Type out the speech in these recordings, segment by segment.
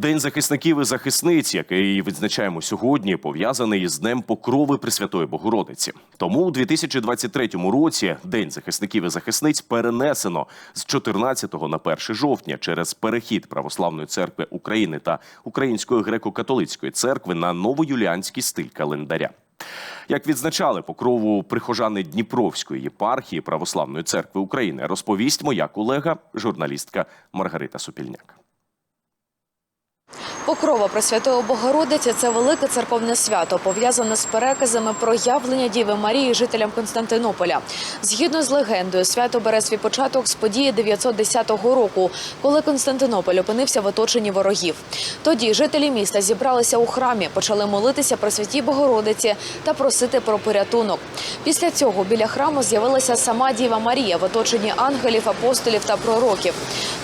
День захисників і захисниць, який відзначаємо сьогодні, пов'язаний із Днем Покрови Пресвятої Богородиці. Тому у 2023 році День захисників і захисниць перенесено з 14 на 1 жовтня через перехід Православної церкви України та Української греко-католицької церкви на новоюліанський стиль календаря. Як відзначали покрову прихожани Дніпровської єпархії Православної церкви України, розповість моя колега, журналістка Маргарита Супільняк. Покрова Пресвятої Богородиці це велике церковне свято, пов'язане з переказами про явлення Діви Марії жителям Константинополя. Згідно з легендою, свято бере свій початок з події 910 року, коли Константинополь опинився в оточенні ворогів. Тоді жителі міста зібралися у храмі, почали молитися про святій Богородиці та просити про порятунок. Після цього біля храму з'явилася сама Діва Марія в оточенні ангелів, апостолів та пророків.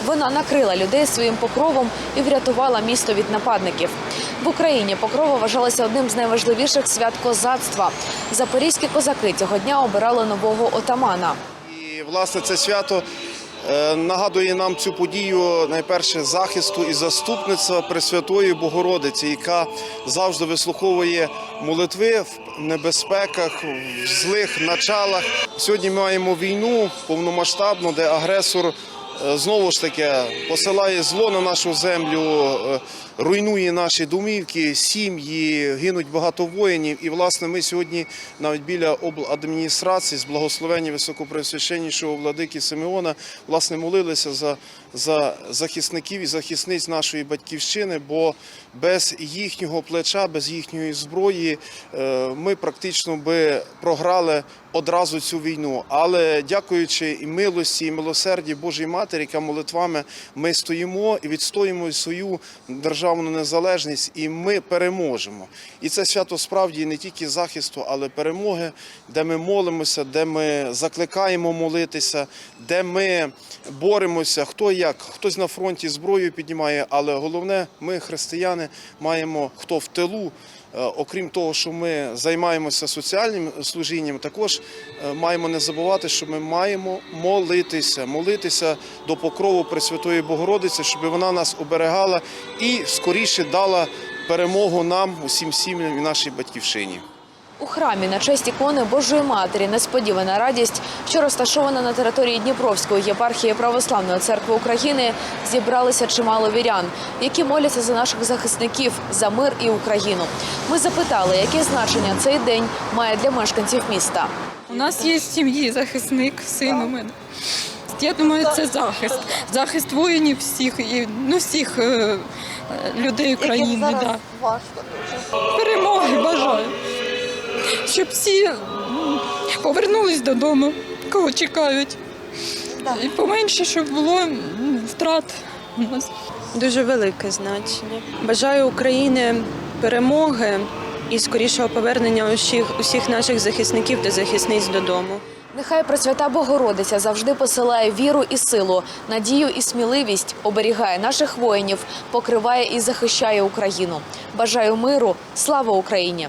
Вона накрила людей своїм покровом і врятувала місто від нападників. В Україні покрова вважалася одним з найважливіших свят козацтва. Запорізькі козаки цього дня обирали нового отамана. І власне це свято нагадує нам цю подію найперше захисту і заступництва Пресвятої Богородиці, яка завжди вислуховує молитви в небезпеках, в злих началах. Сьогодні ми маємо війну повномасштабну, де агресор. е, Знову ж таки посилає зло на нашу землю, е, руйнує наші домівки, сім'ї, гинуть багато воїнів. І власне ми сьогодні навіть біля обладміністрації з благословення високопресвященнішого владики Симеона власне молилися за, за захисників і захисниць нашої батьківщини, бо без їхнього плеча, без їхньої зброї е, ми практично би програли одразу цю війну. Але дякуючи і милості, і милосерді Божої Матері, яка молитвами ми стоїмо і відстоїмо свою державну незалежність, і ми переможемо. І це свято справді не тільки захисту, але перемоги, де ми молимося, де ми закликаємо молитися, де ми боремося. Хто як, хтось на фронті зброю піднімає, але головне, ми, християни, маємо хто в тилу. Е, Окрім того, що ми займаємося соціальним служінням, також е, маємо не забувати, що ми маємо молитися, молитися до покрову Пресвятої Богородиці, щоб вона нас оберегала і скоріше дала перемогу нам, усім сім'ям і нашій батьківщині. У храмі на честь ікони Божої Матері несподівана радість, що розташована на території Дніпровської єпархії Православної церкви України, зібралися чимало вірян, які моляться за наших захисників, за мир і Україну. Ми запитали, яке значення цей день має для мешканців міста. У нас є в сім'ї захисник, син у мене. Я думаю, це захист. Захист воїнів всіх і ну, всіх е, е, людей України. Да. Бажаю. Щоб всі повернулись додому, кого чекають. І поменше, щоб було втрат у нас. Дуже велике значення. Бажаю України перемоги і скорішого повернення усіх, усіх наших захисників та захисниць додому. Нехай Пресвята Богородиця завжди посилає віру і силу, надію і сміливість, оберігає наших воїнів, покриває і захищає Україну. Бажаю миру, слава Україні!